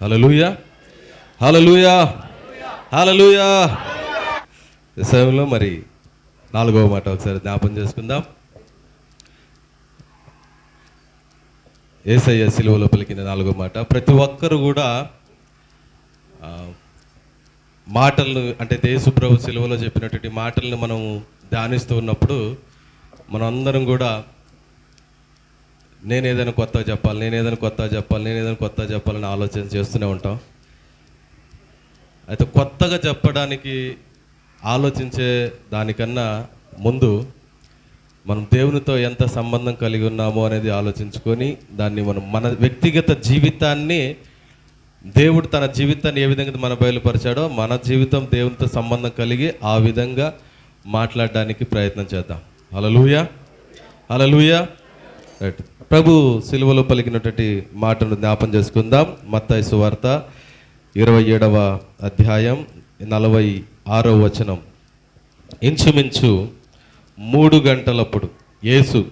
హలలుయా హలలుయా హలలుయా సమయంలో మరి నాలుగవ మాట ఒకసారి జ్ఞాపం చేసుకుందాం. ఏసయ్య సిలువలో పలికిన నాలుగో మాట ప్రతి ఒక్కరు కూడా మాటలను అంటే దేశప్రభు సిలువలో చెప్పినటువంటి మాటలను మనం ధ్యానిస్తూ ఉన్నప్పుడు మనం అందరం కూడా నేను ఏదైనా కొత్తగా చెప్పాలి నేను ఏదైనా కొత్తగా చెప్పాలి నేను ఏదైనా కొత్తగా చెప్పాలని ఆలోచన చేస్తూనే ఉంటాం. అయితే కొత్తగా చెప్పడానికి ఆలోచించే దానికన్నా ముందు మనం దేవునితో ఎంత సంబంధం కలిగి ఉన్నామో అనేది ఆలోచించుకొని దాన్ని మనం మన వ్యక్తిగత జీవితాన్ని దేవుడు తన జీవితాన్ని ఏ విధంగా మన బయలుపరిచాడో మన జీవితం దేవునితో సంబంధం కలిగి ఆ విధంగా మాట్లాడడానికి ప్రయత్నం చేద్దాం. హలలుయా హలలుయా రైట్. ప్రభు సిలువలో పలికినటువంటి మాటను జ్ఞాపం చేసుకుందాం. మత్తాయి సువార్త ఇరవై ఏడవ అధ్యాయం నలభై ఆరవ వచనం. ఇంచుమించు మూడు గంటలప్పుడు యేసు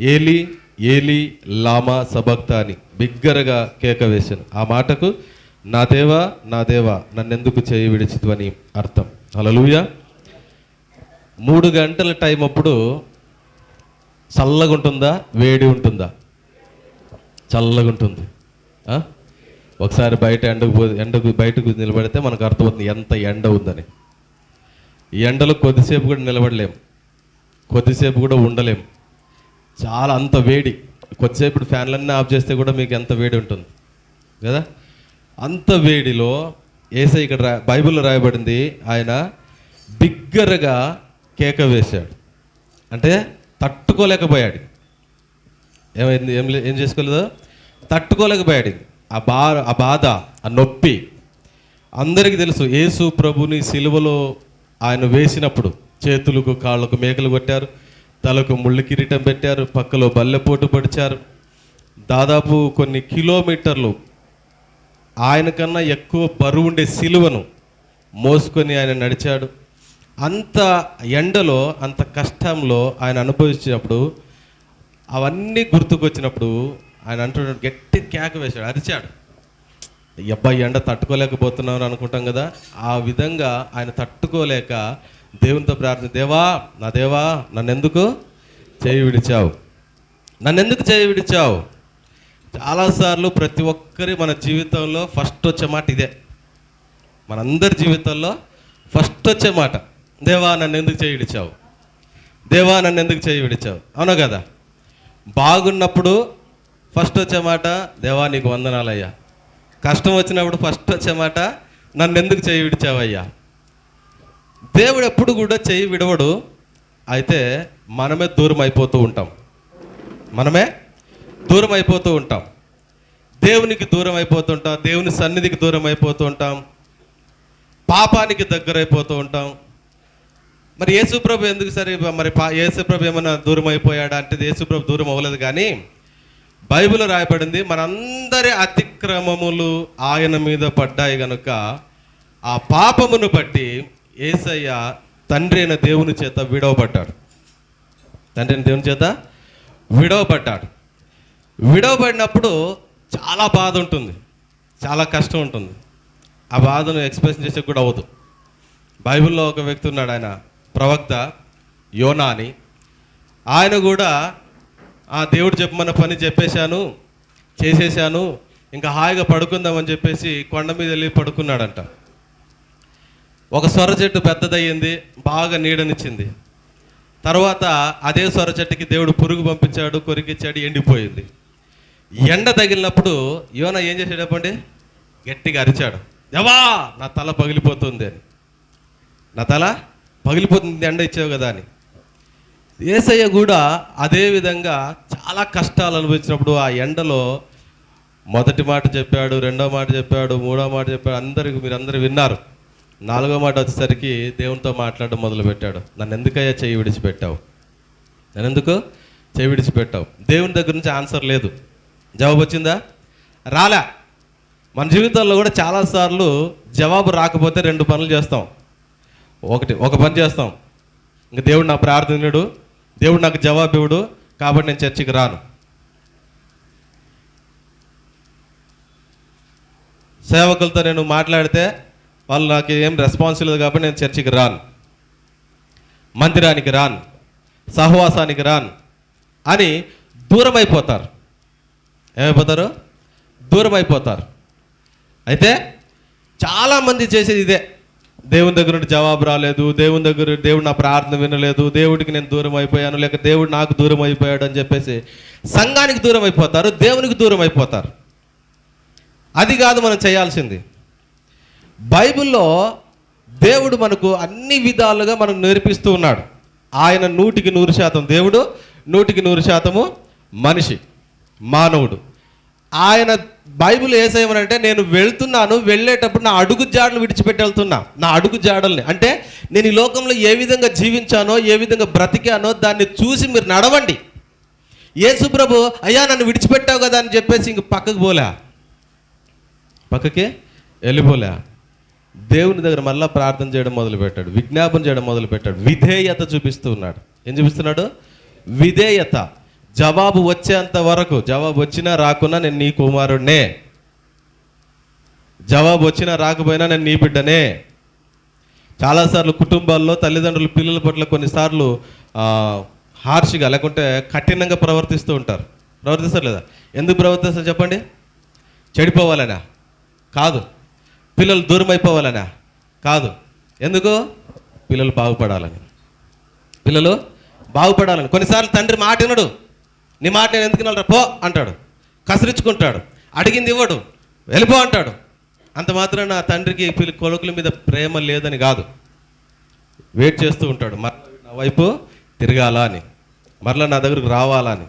ఏలి ఏలి లామా సబక్త అని బిగ్గరగా కేక వేశాను. ఆ మాటకు నా దేవా నా దేవా నన్నెందుకు చేయి విడిచితు అని అర్థం. అలలుయ మూడు గంటల టైం అప్పుడు చల్లగా ఉంటుందా వేడి ఉంటుందా చల్లగా ఉంటుంది. ఒకసారి బయట ఎండకు పో ఎండకు బయటకు నిలబడితే మనకు అర్థమవుతుంది ఎంత ఎండ ఉందని. ఎండలో కొద్దిసేపు కూడా నిలబడలేం. కొద్దిసేపు కూడా ఉండలేం. చాలా అంత వేడి. కొద్దిసేపు ఇప్పుడు ఫ్యాన్లన్నీ ఆఫ్ చేస్తే కూడా మీకు ఎంత వేడి ఉంటుంది. కదా? అంత వేడిలో ఏసై ఇక్కడ రా బైబిల్లో రాయబడింది ఆయన బిగ్గరగా కేక వేశాడు. అంటే తట్టుకోలేకపోయాడు. ఏమైంది ఏం ఏం చేసుకోలేదు? తట్టుకోలేకపోయాడు ఆ బా ఆ బాధ ఆ నొప్పి. అందరికీ తెలుసు యేసు ప్రభుని సిలువలో ఆయన వేసినప్పుడు చేతులకు కాళ్ళకు మేకలు కొట్టారు తలకు ముళ్ళు కిరీటం పెట్టారు పక్కలో బల్లెపోటు పడిచారు. దాదాపు కొన్ని కిలోమీటర్లు ఆయన కన్నా ఎక్కువ బరువు ఉండే సిలువను మోసుకొని ఆయన నడిచాడు. అంత ఎండలో అంత కష్టంలో ఆయన అనుభవించినప్పుడు అవన్నీ గుర్తుకొచ్చినప్పుడు ఆయన అంటున్నాడు గట్టి కేక వేశాడు అరిచాడు. అబ్బాయి ఎండ తట్టుకోలేకపోతున్నాను అనుకుంటాం కదా ఆ విధంగా ఆయన తట్టుకోలేక దేవునితో ప్రార్థన దేవా నా దేవా నన్నెందుకు చేయి విడిచావు? నన్నెందుకు చేయి విడిచావు? చాలాసార్లు ప్రతి ఒక్కరి మన జీవితంలో ఫస్ట్ వచ్చే మాట ఇదే. మనందరి జీవితంలో ఫస్ట్ వచ్చే మాట దేవా నన్ను ఎందుకు చేయి విడిచావు? దేవా నన్ను ఎందుకు చేయి విడిచావు? అవునా కదా? బాగున్నప్పుడు ఫస్ట్ వచ్చే మాట దేవా నీకు వందనాలయ్యా. కష్టం వచ్చినప్పుడు ఫస్ట్ వచ్చే మాట నన్ను ఎందుకు చేయి విడిచావయ్యా? దేవుడు ఎప్పుడు కూడా చేయి విడవడు. అయితే మనమే దూరం అయిపోతూ ఉంటాం. మనమే దూరం అయిపోతూ ఉంటాం. దేవునికి దూరం అయిపోతుంటాం దేవుని సన్నిధికి దూరం అయిపోతూ ఉంటాం. పాపానికి దగ్గర అయిపోతూ ఉంటాం. మరి యేసుప్రభు ఎందుకు సరే మరి పా యేసుప్రభు ఏమైనా దూరం అయిపోయాడా అంటే యేసుప్రభు దూరం అవ్వలేదు కానీ బైబిల్ రాయబడింది మనందరి అతిక్రమములు ఆయన మీద పడ్డాయి గనుక ఆ పాపమును బట్టి ఏసయ్య తండ్రి అయిన దేవుని చేత విడవబడ్డాడు. తండ్రి అయిన దేవుని చేత విడవబడ్డాడు. విడవబడినప్పుడు చాలా బాధ ఉంటుంది చాలా కష్టం ఉంటుంది. ఆ బాధను ఎక్స్ప్రెస్ చేసే కూడా అవ్వదు. బైబిల్లో ఒక వ్యక్తి ఉన్నాడు ఆయన ప్రవక్త యోనా అని ఆయన కూడా ఆ దేవుడు చెప్పమన్న పని చెప్పేశాను చేసేసాను ఇంకా హాయిగా పడుకుందామని చెప్పేసి కొండ మీద వెళ్ళి పడుకున్నాడంట. ఒక సొర చెట్టు పెద్దదయ్యింది బాగా నీడనిచ్చింది. తర్వాత అదే సొర చెట్టుకి దేవుడు పురుగు పంపించాడు కొరికిచ్చాడు ఎండిపోయింది. ఎండ తగిలినప్పుడు యోన ఏం చేశాడు చెప్పండి? గట్టిగా అరిచాడు. ఎవా నా తల పగిలిపోతుంది అని. నా తల పగిలిపోతుంది ఎండ ఇచ్చావు కదా అని. ఏసయ్య కూడా అదే విధంగా చాలా కష్టాలు అనుభవించినప్పుడు ఆ ఎండలో మొదటి మాట చెప్పాడు రెండో మాట చెప్పాడు మూడో మాట చెప్పాడు అందరికి మీరు అందరు విన్నారు. నాలుగో మాట వచ్చేసరికి దేవునితో మాట్లాడడం మొదలుపెట్టాడు. నన్ను ఎందుకయ్యా చేయి విడిచిపెట్టావు? నన్ను ఎందుకు చేయి విడిచిపెట్టావు? దేవుని దగ్గర నుంచి ఆన్సర్ లేదు. జవాబు వచ్చిందా? రాలే. మన జీవితంలో కూడా చాలాసార్లు జవాబు రాకపోతే రెండు పనులు చేస్తాం. ఒకటి ఒక పని చేస్తాం. ఇంక దేవుడు నా ప్రార్థనడు దేవుడు నాకు జవాబు ఇవ్వడు కాబట్టి నేను చర్చికి రాను. సేవకులతో నేను మాట్లాడితే వాళ్ళు నాకు ఏం రెస్పాన్స్ లేదు కాబట్టి నేను చర్చికి రాను. మందిరానికి రాను. సహవాసానికి రాను. అని దూరం అయిపోతారు ఏమైపోతారు? దూరం అయిపోతారు అయితే చాలామంది చేసేది ఇదే. దేవుని దగ్గర నుండి జవాబు రాలేదు దేవుని దగ్గర దేవుడు నా ప్రార్థన వినలేదు దేవుడికి నేను దూరం అయిపోయాను లేక దేవుడు నాకు దూరం అయిపోయాడు అని చెప్పేసి సంఘానికి దూరం అయిపోతారు దేవునికి దూరం అయిపోతారు. అది కాదు మనం చేయాల్సింది. బైబిల్లో దేవుడు మనకు అన్ని విధాలుగా మనకు నేర్పిస్తూ ఉన్నాడు. ఆయన నూటికి నూరు శాతం దేవుడు నూటికి నూరు శాతము మనిషి మానవుడు. ఆయన బైబిల్ ఏసేమనంటే నేను వెళ్తున్నాను వెళ్ళేటప్పుడు నా అడుగు జాడలు విడిచిపెట్టి వెళ్తున్నా నా అడుగు జాడల్ని. అంటే నేను ఈ లోకంలో ఏ విధంగా జీవించానో ఏ విధంగా బ్రతికానో దాన్ని చూసి మీరు నడవండి. యేసు అయ్యా నన్ను విడిచిపెట్టావు కదా అని చెప్పేసి ఇంక పక్కకు పోలే. పక్కకి వెళ్ళిపోలే. దేవుని దగ్గర మళ్ళీ ప్రార్థన చేయడం మొదలుపెట్టాడు. విజ్ఞాపన చేయడం మొదలుపెట్టాడు. విధేయత చూపిస్తూ ఉన్నాడు. ఏం చూపిస్తున్నాడు? విధేయత. జవాబు వచ్చేంత వరకు జవాబు వచ్చినా రాకున్నా నేను నీ కుమారుడినే జవాబు వచ్చినా రాకపోయినా నేను నీ బిడ్డనే. చాలాసార్లు కుటుంబాల్లో తల్లిదండ్రులు పిల్లల పట్ల కొన్నిసార్లు హార్ష్గా లేకుంటే కఠినంగా ప్రవర్తిస్తూ ఉంటారు. ప్రవర్తిస్తారు లేదా ఎందుకు ప్రవర్తిస్తారు చెప్పండి? చెడిపోవాలనా? కాదు. పిల్లలు దూరం అయిపోవాలనా కాదు. ఎందుకు? పిల్లలు బాగుపడాలని. పిల్లలు బాగుపడాలని. కొన్నిసార్లు తండ్రి మాట వినడు. నీ మాట నేను ఎందుకు వినాలరా? పో అంటాడు. కసిరించుకుంటాడు. అడిగింది ఇవ్వడు. వెళ్ళిపో అంటాడు. అంత మాత్రం నా తండ్రికి పిల్ల కొడుకుల మీద ప్రేమ లేదని కాదు. వెయిట్ చేస్తూ ఉంటాడు. మరలా నా వైపు తిరగాల అని. మరలా నా దగ్గరకు రావాలా అని.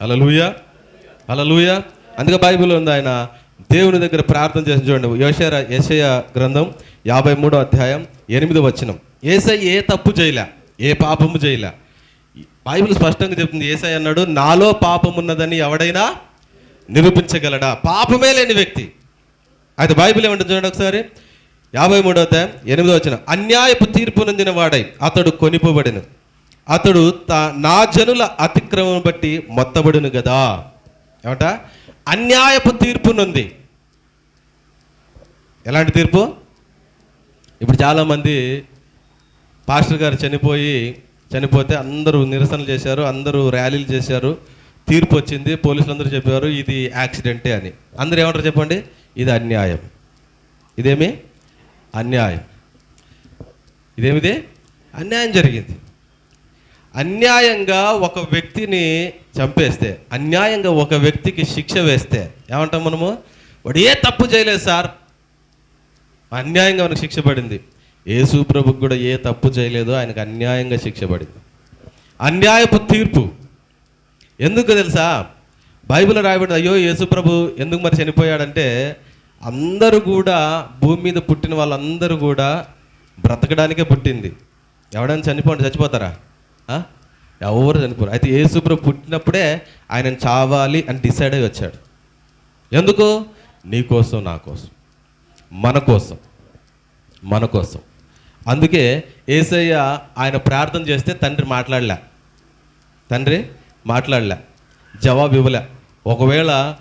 అలా లూయ అందుకే బైబిల్ ఉంది ఆయన దేవుని దగ్గర ప్రార్థన చేసి చూడండి. యశయ యశయ గ్రంథం యాభై మూడో అధ్యాయం ఎనిమిదో వచనం. ఏసై ఏ తప్పు చేయలే ఏ పాపము చేయలే బైబిల్ స్పష్టంగా చెప్తుంది. ఏసై అన్నాడు నాలో పాపం ఉన్నదని ఎవడైనా నిరూపించగలడా? పాపమే లేని వ్యక్తి. అయితే బైబిల్ ఏమంటుంది చూడండి ఒకసారి. యాభై మూడో అధ్యాయం ఎనిమిదో వచ్చిన అన్యాయపు తీర్పు నొందిన వాడై అతడు కొనిపోబడిను. అతడు తా నా జనుల అతిక్రమం బట్టి మొత్తబడును కదా ఏమంట? అన్యాయపు తీర్పు నొంది. ఎలాంటి తీర్పు? ఇప్పుడు చాలామంది పాస్టర్ గారు చనిపోయి చనిపోతే అందరూ నిరసనలు చేశారు అందరూ ర్యాలీలు చేశారు. తీర్పు వచ్చింది పోలీసులు అందరూ చెప్పారు ఇది యాక్సిడెంటే అని. అందరూ ఏమంటారు చెప్పండి? ఇది అన్యాయం. ఇదేమి? అన్యాయం. ఇదేమిది? అన్యాయం జరిగింది. అన్యాయంగా ఒక వ్యక్తిని చంపేస్తే అన్యాయంగా ఒక వ్యక్తికి శిక్ష వేస్తే ఏమంటాం మనము? వాడు ఏ తప్పు చేయలేదు సార్. అన్యాయంగా మనకు శిక్ష పడింది. యేసు ప్రభుకు కూడా ఏ తప్పు చేయలేదో ఆయనకు అన్యాయంగా శిక్ష పడింది. అన్యాయపు తీర్పు. ఎందుకు తెలుసా? బైబిల్ రాయబడింది అయ్యో యేసు ప్రభు ఎందుకు మరి చనిపోయాడంటే అందరూ కూడా భూమి మీద పుట్టిన వాళ్ళందరూ కూడా బ్రతకడానికే పుట్టింది. ఎవడైనా చనిపోండి చచ్చిపోతారా? ఎవరు చనిపోరు. అయితే యేసుప్రభు పుట్టినప్పుడే ఆయన చావాలి అని డిసైడ్ అయి వచ్చాడు. ఎందుకు? నీ కోసం నా కోసం. మన కోసం. మన కోసం. అందుకే ఏసయ్య ఆయన ప్రార్థన చేస్తే తండ్రి మాట్లాడలే. తండ్రి మాట్లాడలే. జవాబు ఇవ్వలే. ఒకవేళ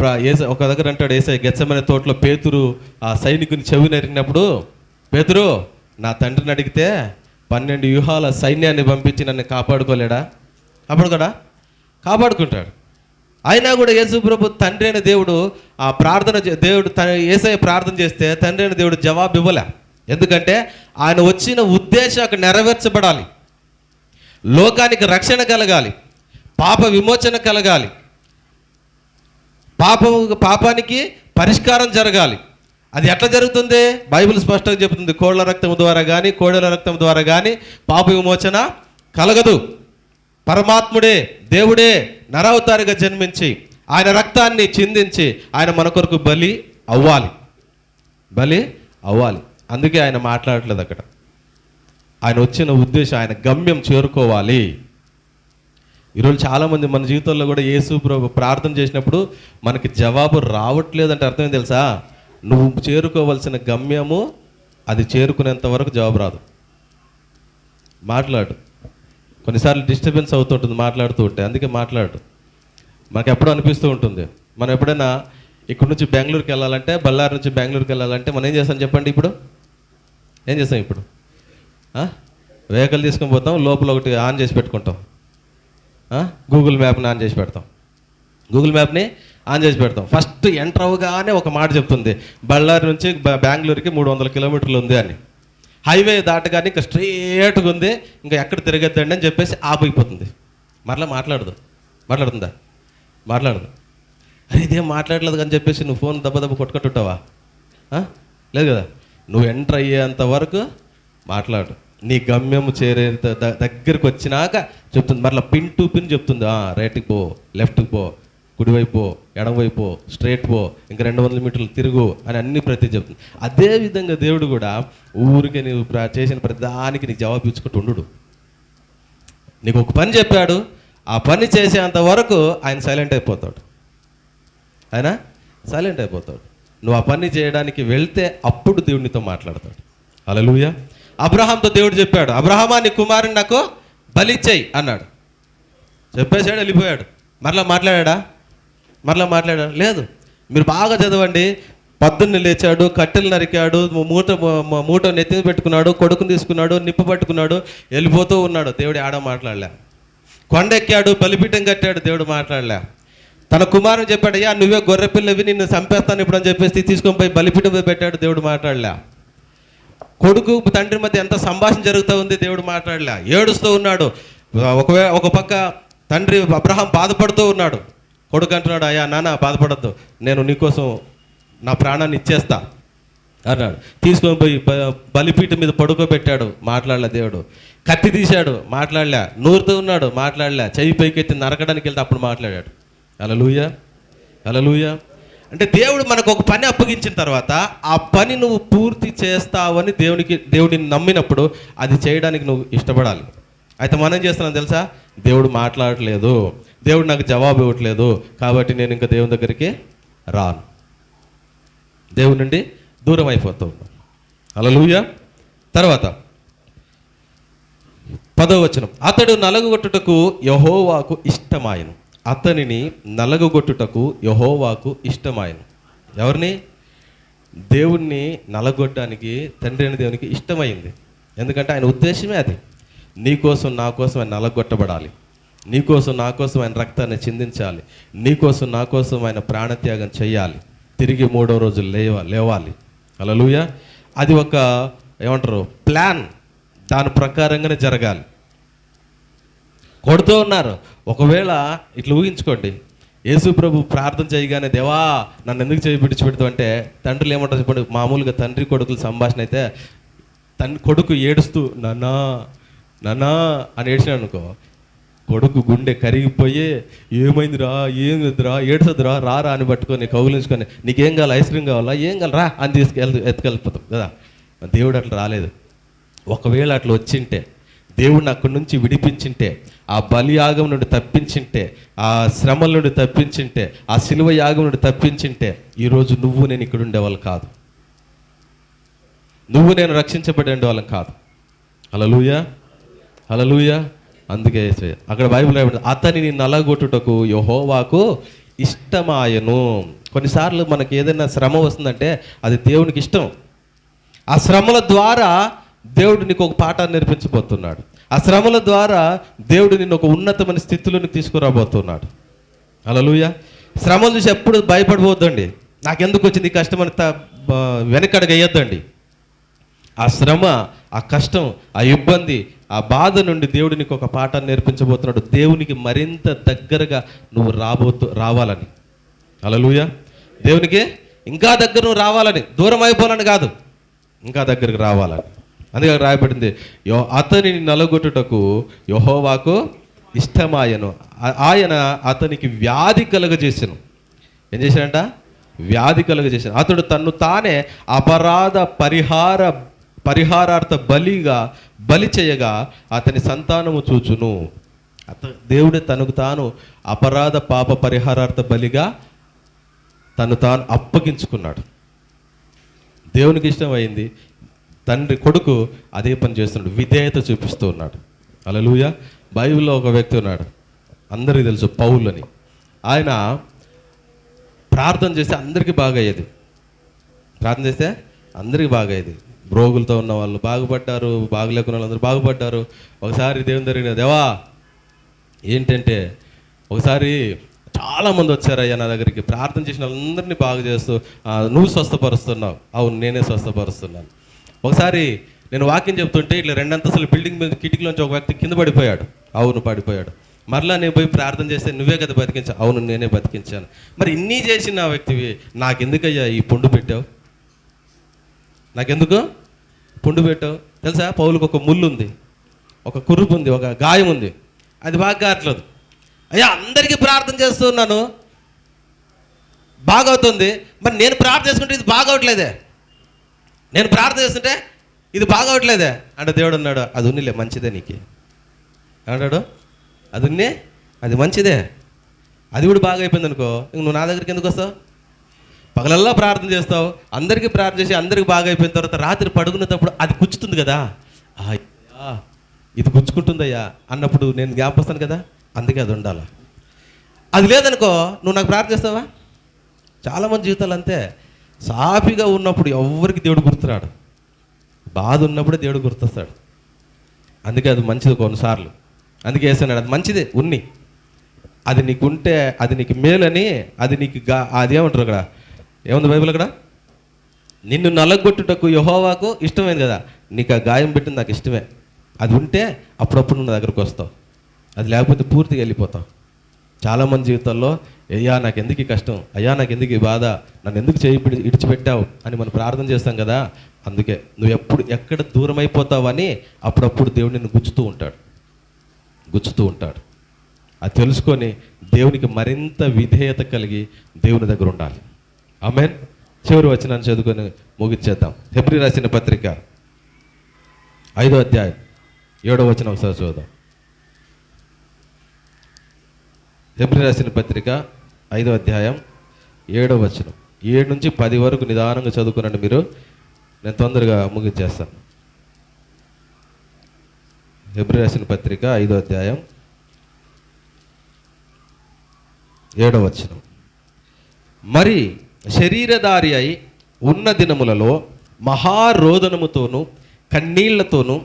ప్ర- ఏస ఒక దగ్గర అంటాడు ఏసై గెచ్చమనే తోటలో పేతురు ఆ సైనికుని చెవి నరికినప్పుడు పేతురు నా తండ్రిని అడిగితే పన్నెండు వ్యూహాల సైన్యాన్ని పంపించి నన్ను కాపాడుకోలేడా? అప్పుడు కూడా కాపాడుకుంటాడు. అయినా కూడా యేసు ప్రభు తండ్రి అయిన దేవుడు ఆ ప్రార్థన దేవుడు తన ఏసఐ ప్రార్థన చేస్తే తండ్రి అయిన దేవుడు జవాబు ఇవ్వలే. ఎందుకంటే ఆయన వచ్చిన ఉద్దేశం అక్కడ నెరవేర్చబడాలి. లోకానికి రక్షణ కలగాలి. పాప విమోచన కలగాలి. పాప పాపానికి పరిష్కారం జరగాలి. అది ఎట్లా జరుగుతుంది? బైబిల్ స్పష్టంగా చెబుతుంది కోళ్ళ రక్తం ద్వారా కానీ కోడెల రక్తం ద్వారా కానీ పాప విమోచన కలగదు. పరమాత్ముడే దేవుడే నరావతారిగా జన్మించి ఆయన రక్తాన్ని చిందించి ఆయన మన కొరకు బలి అవ్వాలి. బలి అవ్వాలి. అందుకే ఆయన మాట్లాడట్లేదు అక్కడ. ఆయన వచ్చిన ఉద్దేశం ఆయన గమ్యం చేరుకోవాలి. ఈరోజు చాలామంది మన జీవితంలో కూడా యేసు ప్రభు ప్రార్థన చేసినప్పుడు మనకి జవాబు రావట్లేదంటే అర్థం తెలుసా? నువ్వు చేరుకోవాల్సిన గమ్యము అది చేరుకునేంత వరకు జవాబు రాదు. మాట్లాడు. కొన్నిసార్లు డిస్టర్బెన్స్ అవుతుంటుంది మాట్లాడుతూ ఉంటే అందుకే మాట్లాడు. మనకు ఎప్పుడూ అనిపిస్తూ ఉంటుంది. మనం ఎప్పుడైనా ఇక్కడ నుంచి బెంగళూరుకి వెళ్ళాలంటే బళ్ళారి నుంచి బెంగళూరుకి వెళ్ళాలంటే మనం ఏం చేస్తాం చెప్పండి ఇప్పుడు? ఏం చేస్తాం ఇప్పుడు? వెహికల్ తీసుకొని పోతాం లోపల ఒకటి ఆన్ చేసి పెట్టుకుంటాం. గూగుల్ మ్యాప్ని ఆన్ చేసి పెడతాం. గూగుల్ మ్యాప్ని ఆన్ చేసి పెడతాం. ఫస్ట్ ఎంటర్ అవగానే ఒక మాట చెప్తుంది. బళ్ళారి నుంచి బెంగళూరుకి మూడు వందల కిలోమీటర్లు ఉంది అని. హైవే దాటగానే ఇంకా స్ట్రేట్గా ఉంది. ఇంకా ఎక్కడ తిరగద్దండి అని చెప్పేసి ఆపైపోతుంది. మరలా మాట్లాడదు. మాట్లాడుతుందా? మాట్లాడదు. అరే ఇదేం మాట్లాడలేదు అని చెప్పేసి నువ్వు ఫోన్ దెబ్బ దెబ్బ కొట్టుకుంటుంటావా? లేదు కదా? నువ్వు ఎంటర్ అయ్యేంత వరకు మాట్లాడు. నీ గమ్యం చేరే దగ్గరికి వచ్చినాక చెప్తుంది. మరలా పిన్ టు పిన్ చెప్తుంది. రైట్కి పో లెఫ్ట్కి పో కుడివైపు పో ఎడమవైపు పో స్ట్రైట్ పో ఇంకా రెండు వందల మీటర్లు తిరుగు అని అన్ని ప్రతి చెప్తుంది. అదే విధంగా దేవుడు కూడా ఊరికి నీవు చేసిన ప్రతి దానికి నీకు జవాబు ఇచ్చుకుంటూ ఉండు నీకు ఒక పని చెప్పాడు. ఆ పని చేసేంత వరకు ఆయన సైలెంట్ అయిపోతాడు. ఆయన సైలెంట్ అయిపోతాడు. నువ్వు ఆ పని చేయడానికి వెళ్తే అప్పుడు దేవునితో మాట్లాడతాడు. అలలుయ అబ్రహాంతో దేవుడు చెప్పాడు అబ్రహమా నీ కుమారుని నాకు బలిచ్చేయి అన్నాడు. చెప్పేశాడు వెళ్ళిపోయాడు. మరలా మాట్లాడా? మరలా మాట్లాడా? లేదు. మీరు బాగా చదవండి. పొద్దున్న లేచాడు కట్టెలు నరికాడు మూట మూట నెత్తిన పెట్టుకున్నాడు కొడుకుని తీసుకున్నాడు నిప్పు పట్టుకున్నాడు వెళ్ళిపోతూ ఉన్నాడు. దేవుడు ఆడ మాట్లాడలే. కొండ ఎక్కాడు బలిపీఠం కట్టాడు దేవుడు మాట్లాడలే. తన కుమారుని చెప్పాడు అయ్యా నువ్వే గొర్రె పిల్లవి నిన్ను చంపేస్తాను ఇప్పుడు అని చెప్పేసి తీసుకొని పోయి బలిపీఠం పెట్టాడు దేవుడు మాట్లాడలే. కొడుకు తండ్రి మధ్య ఎంత సంభాషణ జరుగుతూ ఉంది దేవుడు మాట్లాడలే. ఏడుస్తూ ఉన్నాడు. ఒకవే ఒక పక్క తండ్రి అబ్రహాం బాధపడుతూ ఉన్నాడు. కొడుకు అంటున్నాడు అయ్యా నాన్న బాధపడద్దు. నేను నీకోసం నా ప్రాణాన్ని ఇచ్చేస్తా అన్నాడు. తీసుకొని పోయి బలిపీట బలిపీఠం మీద పడుకోబెట్టాడు. మాట్లాడలే దేవుడు. కత్తి తీశాడు. మాట్లాడలే. నూరుతూ ఉన్నాడు. మాట్లాడలే. చెయ్యి పైకెత్తి నరకడానికి వెళ్తే అప్పుడు మాట్లాడాడు. అలలుయ అలలుయ అంటే దేవుడు మనకు ఒక పని అప్పగించిన తర్వాత ఆ పని నువ్వు పూర్తి చేస్తావని దేవునికి దేవుడిని నమ్మినప్పుడు అది చేయడానికి నువ్వు ఇష్టపడాలి. అయితే మనం ఏం చేస్తున్నాం తెలుసా? దేవుడు మాట్లాడట్లేదు. దేవుడు నాకు జవాబు ఇవ్వట్లేదు. కాబట్టి నేను ఇంకా దేవుని దగ్గరికి రాను. దేవుడి నుండి దూరం అయిపోతూ. ఉన్నాను అలలుయ తర్వాత పదవచనం అతడు నలగొట్టుటకు యహోవాకు ఇష్టమాయను. అతనిని నలగొట్టుటకు యహోవాకు ఇష్టమాయను. ఎవరిని? దేవుణ్ణి నలగొట్టడానికి తండ్రి అయిన దేవునికి ఇష్టమైంది. ఎందుకంటే ఆయన ఉద్దేశమే అది. నీకోసం నా కోసం ఆయన నలగొట్టబడాలి. నీకోసం నా కోసం ఆయన రక్తాన్ని చిందించాలి. నీకోసం నా కోసం ఆయన ప్రాణత్యాగం చేయాలి. తిరిగి మూడో రోజు లేవ లేవాలి. అలలుయ అది ఒక ఏమంటారు? ప్లాన్. దాని ప్రకారంగానే జరగాలి. కొడుతూ ఉన్నారు. ఒకవేళ ఇట్లా ఊహించుకోండి యేసు ప్రభు ప్రార్థన చేయగానే దేవా నన్ను ఎందుకు చేయి విడిచిపెడతావు అంటే తండ్రులు ఏమంటారు చెప్పండి మామూలుగా తండ్రి కొడుకుల సంభాషణ అయితే తన్ కొడుకు ఏడుస్తూ నాన్నా నాన్నా అని ఏడ్చినాడు అనుకో కొడుకు గుండె కరిగిపోయి ఏమైందిరా ఏం వద్దురా ఏడుసొద్దురా రా రా అని పట్టుకొని కౌగులించుకొని నీకేం కావాలి ఐస్ క్రీమ్ కావాలా ఏం కావాలి రా అని తీసుకెళ్ళి ఎత్తుకెళ్ళిపోతాం కదా. దేవుడు అట్లా రాలేదు. ఒకవేళ అట్లా వచ్చింటే దేవుడు అక్కడి నుంచి విడిపించింటే ఆ బలి యాగం నుండి తప్పించింటే ఆ శ్రమల నుండి తప్పించింటే ఆ శిలువ యాగం నుండి తప్పించింటే ఈరోజు నువ్వు నేను ఇక్కడ ఉండేవాళ్ళు కాదు. నువ్వు నేను రక్షించబడి ఉండేవాళ్ళం కాదు. హలలుయ హలలుయ అందుకే అక్కడ బైబిల్ అతని నిన్ను అలగొట్టుటకు యహోవాకు ఇష్టమాయను. కొన్నిసార్లు మనకి ఏదైనా శ్రమ వస్తుందంటే అది దేవునికి ఇష్టం. ఆ శ్రమల ద్వారా దేవుడు నీకు ఒక పాఠాన్ని నేర్పించబోతున్నాడు. ఆ శ్రమల ద్వారా దేవుడు నిన్ను ఒక ఉన్నతమైన స్థితిలోకి తీసుకురాబోతున్నాడు. అలలుయ శ్రమలు చూసి ఎప్పుడు భయపడిపోద్దండి నాకెందుకు వచ్చింది కష్టం అని త- ఆ శ్రమ ఆ కష్టం ఆ ఇబ్బంది ఆ బాధ నుండి దేవుడు నీకు ఒక పాఠాన్ని నేర్పించబోతున్నాడు. దేవునికి మరింత దగ్గరగా నువ్వు రాబోతు రావాలని. అలలుయ దేవునికి ఇంకా దగ్గర నువ్వు రావాలని. దూరం అయిపోవాలని కాదు. ఇంకా దగ్గరికి రావాలని. అందుకే రాయబడింది యో అతనిని నలగొట్టుటకు యహోవాకు ఇష్టమాయను. ఆయన అతనికి వ్యాధి కలుగజేసెను. ఏం చేశాడంట? వ్యాధి కలుగజేశాను అతడు తన్ను తానే అపరాధ పరిహార పరిహారార్థ బలిగా బలి చేయగా అతని సంతానము చూచును. అత దేవుడే తనకు తాను అపరాధ పాప పరిహారార్థ బలిగా తను తాను అప్పగించుకున్నాడు. దేవునికి ఇష్టమైంది తండ్రి కొడుకు అదే పని చేస్తున్నాడు విధేయత చూపిస్తూ ఉన్నాడు. అలలుయ బైబిల్లో ఒక వ్యక్తి ఉన్నాడు అందరికీ తెలుసు పౌలు అని ఆయన ప్రార్థన చేస్తే అందరికీ బాగయ్యేది ప్రార్థన చేస్తే అందరికీ బాగయ్యేది రోగులతో బ్రోగులతో ఉన్న వాళ్ళు బాగుపడ్డారు బాగలేకున్న వాళ్ళందరూ బాగుపడ్డారు. ఒకసారి దేవుని జరిగిన దేవా ఏంటంటే ఒకసారి చాలా మంది వచ్చారయ్యా నా దగ్గరికి. ప్రార్థన చేసిన వాళ్ళందరినీ బాగు చేస్తూ నువ్వు స్వస్థపరుస్తున్నావు. అవును నేనే స్వస్థపరుస్తున్నాను. ఒకసారి నేను వాక్యం చెప్తుంటే ఇట్లా రెండంతస్తుల బిల్డింగ్ మీద కిటికీలోంచి ఒక వ్యక్తి కింద పడిపోయాడు. అవును పడిపోయాడు. మరలా నేను పోయి ప్రార్థన చేస్తే నువ్వే కదా బతికించా? అవును నేనే బతికించాను. మరి ఇన్ని చేసిన ఆ వ్యక్తివి నాకెందుకయ్యా ఈ పుండు పెట్టావు? నాకెందుకు? పుండు పెట్టావు? తెలుసా? పౌలకు ఒక ముళ్ళు ఉంది ఒక కురుపు ఉంది ఒక గాయం ఉంది అది బాగా కావట్లేదు అయ్యా అందరికీ ప్రార్థన చేస్తున్నాను బాగవుతుంది. మరి నేను ప్రార్థన చేసుకుంటే ఇది బాగవట్లేదే. నేను ప్రార్థన చేస్తుంటే ఇది బాగవట్లేదే. అంటే దేవుడు అన్నాడు అది ఉన్నిలే మంచిదే నీకు. అంటాడు అది ఉన్నే అది మంచిదే. అది కూడా బాగా అయిపోయింది అనుకో ఇంక నువ్వు నా దగ్గరికి ఎందుకు వస్తావు? పగలల్లా ప్రార్థన చేస్తావు అందరికీ ప్రార్థన చేసి అందరికి బాగా అయిపోయిన తర్వాత రాత్రి పడుకునేటప్పుడు అది గుచ్చుతుంది కదా. ఆ, ఇది గుచ్చుకుంటుందయ్యా అన్నప్పుడు నేను జ్ఞాపస్తాను కదా అందుకే అది ఉండాలి. అది లేదనుకో నువ్వు నాకు ప్రార్థన చేస్తావా? చాలామంది జీవితాలు అంతే. సాఫీగా ఉన్నప్పుడు ఎవరికి దేవుడు గుర్తురాడు. బాధ ఉన్నప్పుడే దేవుడు గుర్తొస్తాడు. అందుకే అది మంచిది కొన్నిసార్లు. అందుకే వేస్తున్నాడు అది మంచిదే ఉన్ని. అది నీకు ఉంటే అది నీకు మేలని అది నీకు గా అది ఏమంటారు అక్కడ? ఏముంది బైబిల్ అక్కడ? నిన్ను నలగొట్టుటకు యహోవాకు ఇష్టమైంది కదా నీకు ఆ గాయం పెట్టింది నాకు ఇష్టమే. అది ఉంటే అప్పుడప్పుడు నువ్వు నా దగ్గరకు వస్తావు. అది లేకపోతే పూర్తిగా వెళ్ళిపోతావు. చాలామంది జీవితాల్లో అయ్యా నాకు ఎందుకు కష్టం? అయ్యా నాకు ఎందుకు ఈ బాధ? నన్ను ఎందుకు చేయి ఇడిచిపెట్టావు? అని మనం ప్రార్థన చేస్తాం కదా అందుకే నువ్వు ఎప్పుడు ఎక్కడ దూరం అయిపోతావని అప్పుడప్పుడు దేవుడు నిన్ను గుచ్చుతూ ఉంటాడు. గుచ్చుతూ ఉంటాడు. అది తెలుసుకొని దేవునికి మరింత విధేయత కలిగి దేవుని దగ్గర ఉండాలి. ఆమెన్. చివరి వచ్చినాన్ని చదువుకొని ముగించేద్దాం. ఫిబ్రి రాసిన పత్రిక ఐదో అధ్యాయం. ఏడో వచ్చిన ఒకసారి చూద్దాం ఎబ్రి రాసిన పత్రిక ఐదో అధ్యాయం ఏడో వచనం. ఏడు నుంచి పది వరకు నిదానంగా చదువుకునండి మీరు. నేను తొందరగా ముగించేస్తాను. ఎబ్రి రాసిన పత్రిక ఐదో అధ్యాయం ఏడవ వచనం. మరి శరీరధారి అయి ఉన్న దినములలో మహారోదనముతోను కన్నీళ్ళతోనూ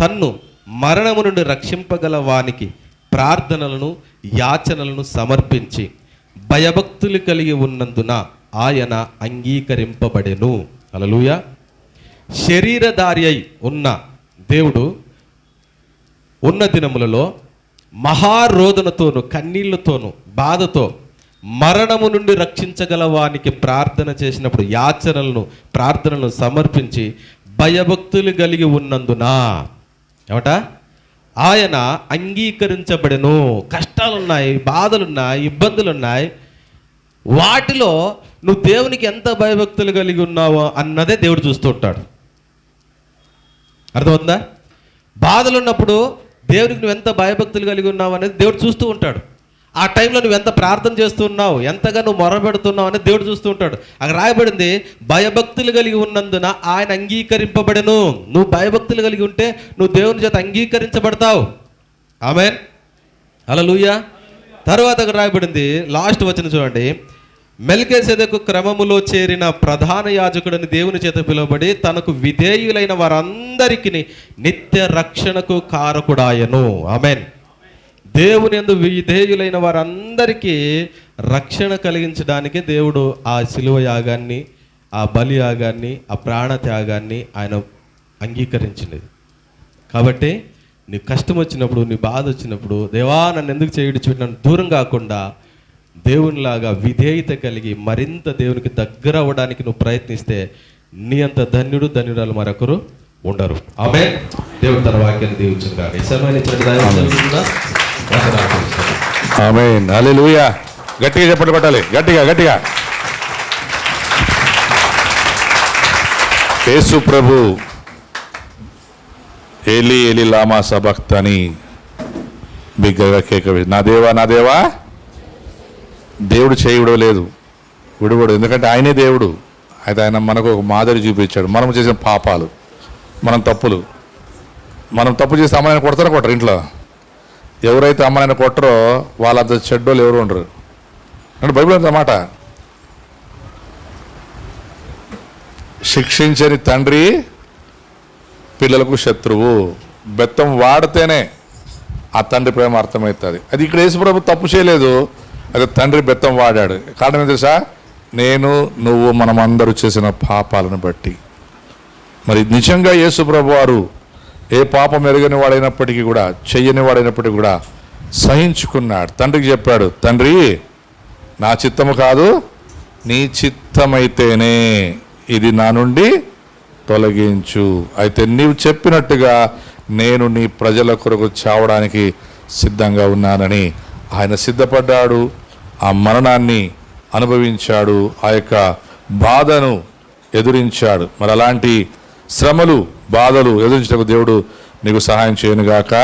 తన్ను మరణము నుండి రక్షింపగల వానికి ప్రార్థనలను యాచనలను సమర్పించి భయభక్తులు కలిగి ఉన్నందున ఆయన అంగీకరింపబడెను. అలలుయ శరీరధారి అయి ఉన్న దేవుడు ఉన్న దినములలో మహారోదనతోను కన్నీళ్ళతోను బాధతో మరణము నుండి రక్షించగల వానికి ప్రార్థన చేసినప్పుడు యాచనలను ప్రార్థనలను సమర్పించి భయభక్తులు కలిగి ఉన్నందున. ఏమట? ఆయన అంగీకరించబడెను. కష్టాలున్నాయి బాధలున్నాయి ఇబ్బందులున్నాయి. వాటిలో నువ్వు దేవునికి ఎంత భయభక్తులు కలిగి ఉన్నావో అన్నదే దేవుడు చూస్తూ ఉంటాడు. అర్థమవుతుందా? బాధలున్నప్పుడు దేవునికి నువ్వు ఎంత భయభక్తులు కలిగి ఉన్నావు అనేది దేవుడు చూస్తూ ఉంటాడు. ఆ టైంలో నువ్వు ఎంత ప్రార్థన చేస్తున్నావు? ఎంతగా నువ్వు మొరబెడుతున్నావు అని దేవుడు చూస్తూ ఉంటాడు. అక్కడ రాయబడింది భయభక్తులు కలిగి ఉన్నందున ఆయన అంగీకరింపబడను. నువ్వు భయభక్తులు కలిగి ఉంటే నువ్వు దేవుని చేత అంగీకరించబడతావు. ఆమె అలా తర్వాత అక్కడ రాయబడింది లాస్ట్ వచ్చిన చూడండి. మెల్కేసెదకు క్రమములో చేరిన ప్రధాన యాజకుడిని దేవుని చేత పిలువబడి తనకు విధేయులైన వారందరికీ నిత్య రక్షణకు కారకుడాయను. ఆమెన్. దేవుని యందు విధేయులైన వారందరికీ రక్షణ కలిగించడానికి దేవుడు ఆ శిలువ యాగాన్ని ఆ బలి యాగాన్ని ఆ ప్రాణ త్యాగాన్ని ఆయన అంగీకరించింది. కాబట్టి నీ కష్టం వచ్చినప్పుడు నీ బాధ వచ్చినప్పుడు దేవా నన్ను ఎందుకు చేయడిచి నన్ను దూరం కాకుండా దేవునిలాగా విధేయత కలిగి మరింత దేవునికి దగ్గర అవ్వడానికి నువ్వు ప్రయత్నిస్తే నీ అంత ధన్యుడు ధన్యురాలు మరొకరు ఉండరు. ఆమె దేవుడు తన వాక్యాన్ని దీవించును కాక ఆమె గట్టిగా చెప్పండి పట్టాలి గట్టిగా గట్టిగా. యేసు ప్రభు ఏలి ఏలి లామా సబక్త్ అని బిగ్గరగా కేక నా దేవా నా దేవా? దేవుడు చేయి విడవలేదు. విడవడు. ఎందుకంటే ఆయనే దేవుడు. అయితే ఆయన మనకు ఒక మాదిరి చూపించాడు. మనం చేసిన పాపాలు. మనం తప్పులు. మనం తప్పు చేస్తే అమ్మాయిని కొడతారా కొట్టరు ఇంట్లో? ఎవరైతే అమ్మాయిని కొట్టరో వాళ్ళంత చెడ్డోలు ఎవరు ఉండరు. అంటే బైబిల్ అన్నమాట శిక్షించని తండ్రి పిల్లలకు శత్రువు. బెత్తం వాడితేనే ఆ తండ్రి ప్రేమ అర్థమవుతుంది. అది ఇక్కడ యేసుప్రభు తప్పు చేయలేదు. అది తండ్రి బెత్తం వాడాడు. కారణం ఏం తెలుసా? నేను నువ్వు మనమందరూ చేసిన పాపాలను బట్టి. మరి నిజంగా యేసుప్రభు వారు ఏ పాపం ఎరగని వాడైనప్పటికీ కూడా చెయ్యని వాడైనప్పటికీ కూడా సహించుకున్నాడు. తండ్రికి చెప్పాడు తండ్రి నా చిత్తము కాదు నీ చిత్తమైతేనే ఇది నా నుండి తొలగించు. అయితే నీవు చెప్పినట్టుగా నేను నీ ప్రజల కొరకు చావడానికి సిద్ధంగా ఉన్నానని ఆయన సిద్ధపడ్డాడు. ఆ మరణాన్ని అనుభవించాడు. ఆ యొక్క బాధను ఎదురించాడు. మరి అలాంటి శ్రమలు బాధలు ఎదురించడానికి దేవుడు నీకు సహాయం చేయనుగాక.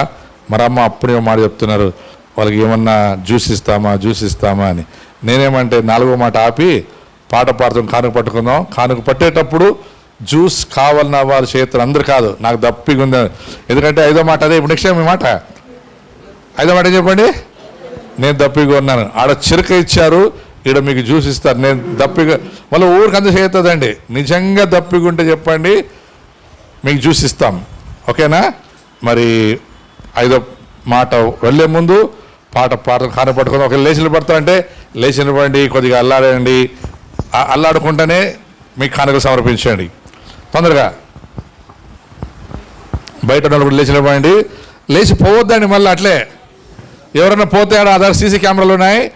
మరి అమ్మ అప్పుడే మాట చెప్తున్నారు వాళ్ళకి ఏమన్నా జ్యూస్ ఇస్తామా జ్యూస్ ఇస్తామా అని. నేనేమంటే నాలుగో మాట ఆపి పాట పాడుతాం కానుక పట్టుకుందాం. కానుక పట్టేటప్పుడు జ్యూస్ కావాలన్న వారి చేతులు అందరు కాదు నాకు దప్పిగా ఉంది. ఎందుకంటే ఐదో మాట అదే ఇప్పుడు నెక్స్ట్ టైం మీ మాట. ఐదో మాట ఏం చెప్పండి? నేను దప్పిగా ఉన్నాను. ఆడ చిరక ఇచ్చారు ఈడ మీకు జ్యూస్ ఇస్తారు. నేను దప్పిగా మళ్ళీ ఊరికి అంత చేస్తుందండి నిజంగా దప్పిగా ఉంటే చెప్పండి మీకు జ్యూస్ ఇస్తాం. ఓకేనా? మరి ఐదో మాట వెళ్ళే ముందు పాట పాట కాన పట్టుకొని ఒక లేచి పడతారంటే లేచి నిలబడండి కొద్దిగా అల్లాడండి. అల్లాడుకుంటేనే మీకు కానుక సమర్పించండి. తొందరగా. బయట ఉన్నప్పుడు లేచి నిలబడండి. లేచి పోవద్దండి మళ్ళీ అట్లే. ఎవరైనా పోతే ఆడ అదర్ సీసీ కెమెరాలు ఉన్నాయి.